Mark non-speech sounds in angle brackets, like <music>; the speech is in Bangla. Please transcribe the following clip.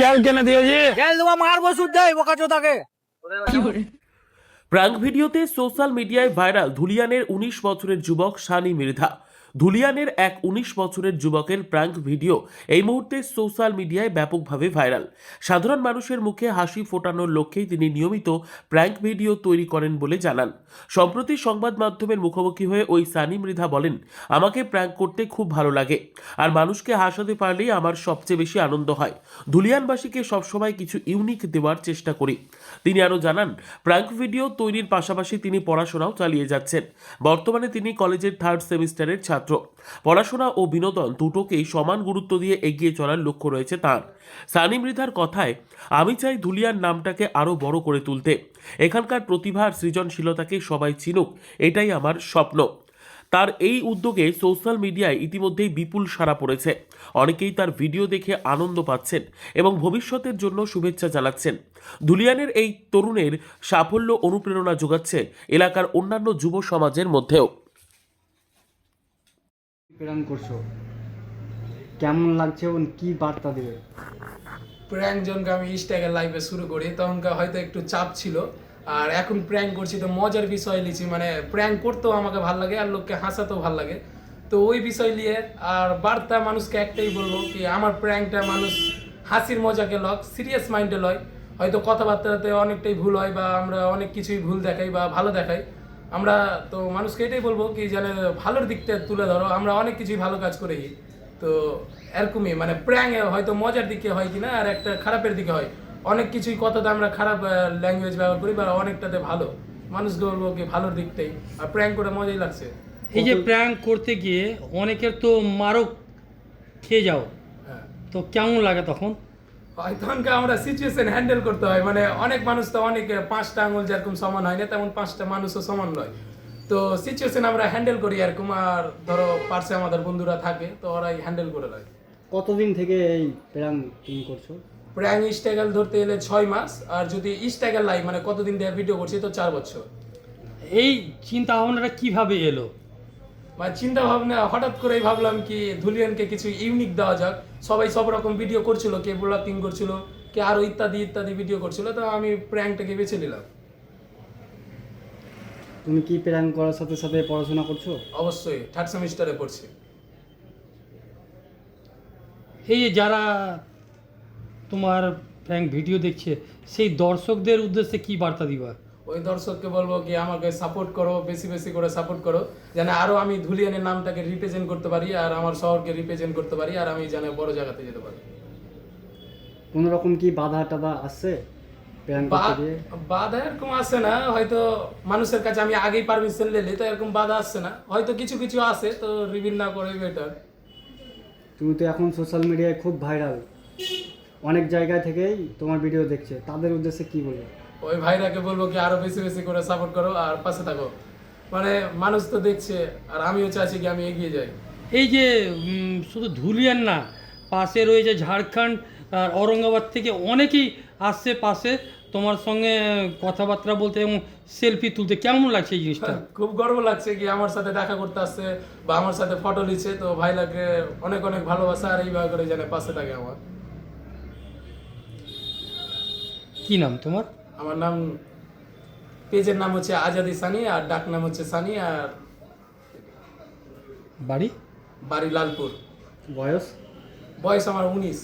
গ্যাস কেন দিয়েছি গেল তোমার মারবো শুদ্ধ বোকা চোদাকে প্রাঙ্ক ভিডিওতে সোশ্যাল মিডিয়ায় ভাইরাল ধুলিয়ানের উনিশ বছরের যুবক সানি মৃধা। ধুলিয়ানের এক উনিশ বছরের যুবকের প্রাঙ্ক ভিডিও এই মুহূর্তে সোশ্যাল মিডিয়ায় ব্যাপকভাবে ভাইরাল। সাধারণ মানুষের মুখে হাসি ফোটানোর লক্ষ্যেই তিনি নিয়মিত প্র্যাঙ্ক ভিডিও তৈরি করেন বলে জানান। সম্প্রতি সংবাদ মাধ্যমের মুখোমুখি হয়ে ওই সানি মৃধা বলেন, আমাকে প্র্যাঙ্ক করতে খুব ভালো লাগে। আর মানুষকে হাসাতে পারলেই আমার সবচেয়ে বেশি আনন্দ হয়। ধুলিয়ানবাসীকে সবসময় কিছু ইউনিক দেওয়ার চেষ্টা করি। তিনি আরও জানান, প্র্যাঙ্ক ভিডিও তৈরির পাশাপাশি তিনি পড়াশোনাও চালিয়ে যাচ্ছেন। বর্তমানে তিনি কলেজের থার্ড সেমিস্টারের ছাত্র। পড়াশোনা ও বিনোদন দুটোকেই সমান গুরুত্ব দিয়ে এগিয়ে চলার লক্ষ্য রয়েছে তার। সানি মৃধার কথায়, আমি চাই ধুলিয়ার নামটাকে আরও বড় করে তুলতে। এখানকার প্রতিভার সৃজনশীলতাকে সবাই চিনুক, এটাই আমার স্বপ্ন। তার এই উদ্যোগে সোশ্যাল মিডিয়ায় ইতিমধ্যেই বিপুল সাড়া পড়েছে। অনেকেই তার ভিডিও দেখে আনন্দ পাচ্ছেন এবং ভবিষ্যতের জন্য শুভেচ্ছা জানাচ্ছেন। ধুলিয়ানের এই তরুণের সাফল্য অনুপ্রেরণা যোগাচ্ছে এলাকার অন্যান্য যুব সমাজের মধ্যেও। প্রেরণ করছ? কেমন লাগছে এবং কি বার্তা দেবে? প্র্যাঙ্ক যখন আমি ইনস্টাগ্রাম লাইভে শুরু করি, তখনকার হয়তো একটু চাপ ছিল। আর এখন প্র্যাঙ্ক করছি, তো মজার বিষয় লিছি মানে প্র্যাঙ্ক করতেও আমাকে ভালো লাগে আর লোককে হাসাতেও ভালো লাগে। তো ওই বিষয় নিয়ে আর বার্তা মানুষকে একটাই বলব কি, আমার প্র্যাঙ্কটা মানুষ হাসির মজাকে লক সিরিয়াস মাইন্ডে লয়। হয়তো কথাবার্তাতে অনেকটাই ভুল হয় বা আমরা অনেক কিছুই ভুল দেখাই বা ভালো দেখাই। আমরা তো মানুষকে এটাই বলব কি যেন ভালোর দিকটা তুলে ধরো আমরা অনেক কিছুই ভালো কাজ করি। তো এরকমই মানে প্র্যাং হয়তো মজার দিকে হয় কিনা আর একটা খারাপের দিকে হয়। অনেক কিছুই কথাতে আমরা খারাপ ল্যাঙ্গুয়েজ ব্যবহার করি বা অনেকটাতে ভালো। মানুষকে বলব কি ভালোর দিকটাই আর প্র্যাঙ্ক করে মজাই লাগছে। এই যে প্র্যাঙ্ক করতে গিয়ে অনেকের তো মারও খেয়ে যাও। হ্যাঁ। তো কেমন লাগে তখন? তখনকে আমরা সিচুয়েশন হ্যান্ডেল করতে হয়। মানে অনেক মানুষ তো অনেক পাঁচটা আঙুল যেরকম সমান হয় না তেমন পাঁচটা মানুষও সমান নয় তো সিচুয়েশন আমরা হ্যান্ডেল করি এরকম। আর ধরো পার্শ্বে আমাদের বন্ধুরা থাকে তো ওরাই হ্যান্ডেল করে দেয় কতদিন থেকে এই প্রেরণ তুমি করছ? প্র্যাং স্ট্যাগল ধরতে এলে ছয় মাস আর যদি স্ট্যাগল লাইভ মানে কতদিন দিয়ে ভিডিও করছি তো চার বছর। এই চিন্তা ভাবনাটা কীভাবে এলো? মানে চিন্তা ভাবনা হঠাৎ করেই ভাবলাম কি ধুলিয়ানকে কিছু ইউনিক দেওয়া যাক। সবাই সব রকম ভিডিও করছিল কে ব্লগিং করছিল কে আরও ইত্যাদি ইত্যাদি ভিডিও করছিল তো আমি প্র্যাঙ্কটাকে বেছে নিলাম। তুমি কি প্রেরণ করার সাথে সাথে পড়াশোনা করছ? অবশ্যই থার্ড সেমিস্টারে পড়ছি। এই যে যারা তোমার প্র্যাঙ্ক ভিডিও দেখছে সেই দর্শকদের উদ্দেশ্যে কি বার্তা দিবা? ওই দর্শককে বলব কি আমাকে সাপোর্ট করো বেশি বেশি করে সাপোর্ট করো যেন আরও আমি ধুলিয়ানের নামটাকে রিপ্রেজেন্ট করতে পারি আর আমার শহরকে রিপ্রেজেন্ট করতে পারি আর আমি যেন বড় জায়গাতে যেতে পারি। কোনো রকম কি বাধা টাধা আসছে বাধা এরকম আসে না হয়তো মানুষের কাছে আমি আগেই পারমিশন নিলে তো এরকম বাধা আসছে না হয়তো কিছু কিছু আসে তো রিভিল না করে বেটার তুমি তো এখন সোশ্যাল মিডিয়ায় খুব ভাইরাল অনেক জায়গা থেকেই তোমার ভিডিও দেখছে তাদের উদ্দেশ্যে কি বলবে? ওই ভাইরাকে বলব কি আরও বেশি বেশি করে সাপোর্ট করো আর পাশে থাকো। মানে মানুষ তো দেখছে আর আমিও চাইছি কি আমি এগিয়ে যাই। এই যে শুধু ধুলিয়ান না পাশে রয়েছে ঝাড়খণ্ড আর ঔরঙ্গাবাদ থেকে অনেকেই আসছে পাশে। তোমার সঙ্গে কথাবার্তা বলতে এবং সেলফি তুলতে। কেমন লাগছে এই জিনিসটা? <laughs> খুব গর্ব লাগছে কি আমার সাথে দেখা করতে আসছে বা আমার সাথে ফটো নিচ্ছে। তো ভাইলাকে অনেক অনেক ভালোবাসা আর এইভাবে করে যেন পাশে থাকে আমার। কি নাম তোমার? আমার নাম পেজের নাম হচ্ছে আজাদি সানি আর ডাক নাম হচ্ছে সানি আর বাড়ি? বাড়ি লালপুর। বয়স? বয়স আমার উনিশ।